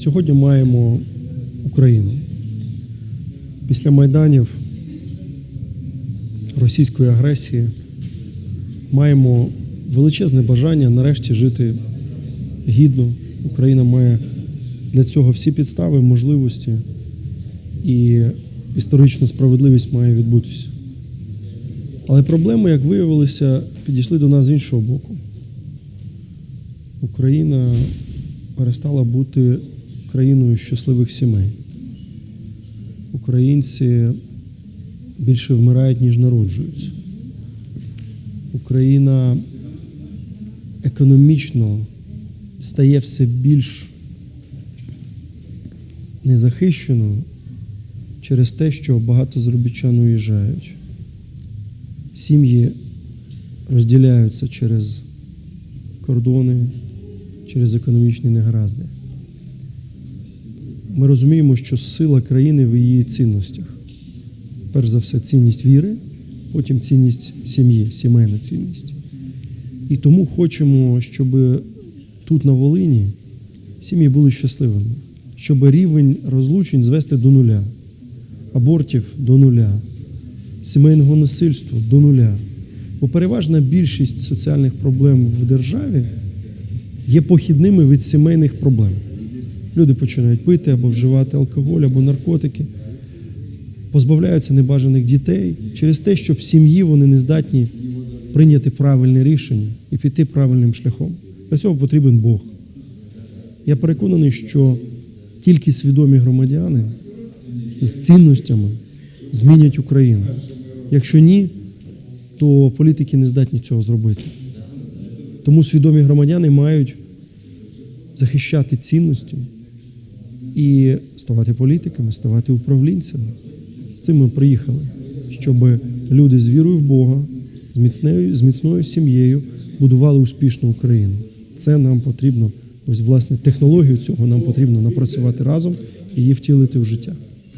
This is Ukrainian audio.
Сьогодні маємо Україну. Після майданів російської агресії маємо величезне бажання нарешті жити гідно. Україна має для цього всі підстави, можливості і історична справедливість має відбутися. Але проблеми, як виявилося, підійшли до нас з іншого боку. Україна перестала бути країною щасливих сімей. Українці більше вмирають, ніж народжуються. Україна економічно стає все більш незахищеною через те, що багато заробітчан уїжджають. Сім'ї розділяються через кордони, через економічні негаразди. Ми розуміємо, що сила країни в її цінностях. Перш за все, цінність віри, потім цінність сім'ї, сімейна цінність. І тому хочемо, щоб тут на Волині сім'ї були щасливими, щоб рівень розлучень звести до нуля, абортів до нуля, сімейного насильства до нуля. Бо переважна більшість соціальних проблем в державі є похідними від сімейних проблем. Люди починають пити або вживати алкоголь, або наркотики, позбавляються небажаних дітей через те, що в сім'ї вони не здатні прийняти правильне рішення і піти правильним шляхом. Для цього потрібен Бог. Я переконаний, що тільки свідомі громадяни з цінностями змінять Україну. Якщо ні, то політики не здатні цього зробити. Тому свідомі громадяни мають захищати цінності і ставати політиками, ставати управлінцями. З цим ми приїхали, щоб люди з вірою в Бога, з міцною, з міцною сім'єю будували успішну Україну. Це нам потрібно, ось власне технологію цього нам потрібно напрацювати разом і її втілити в життя.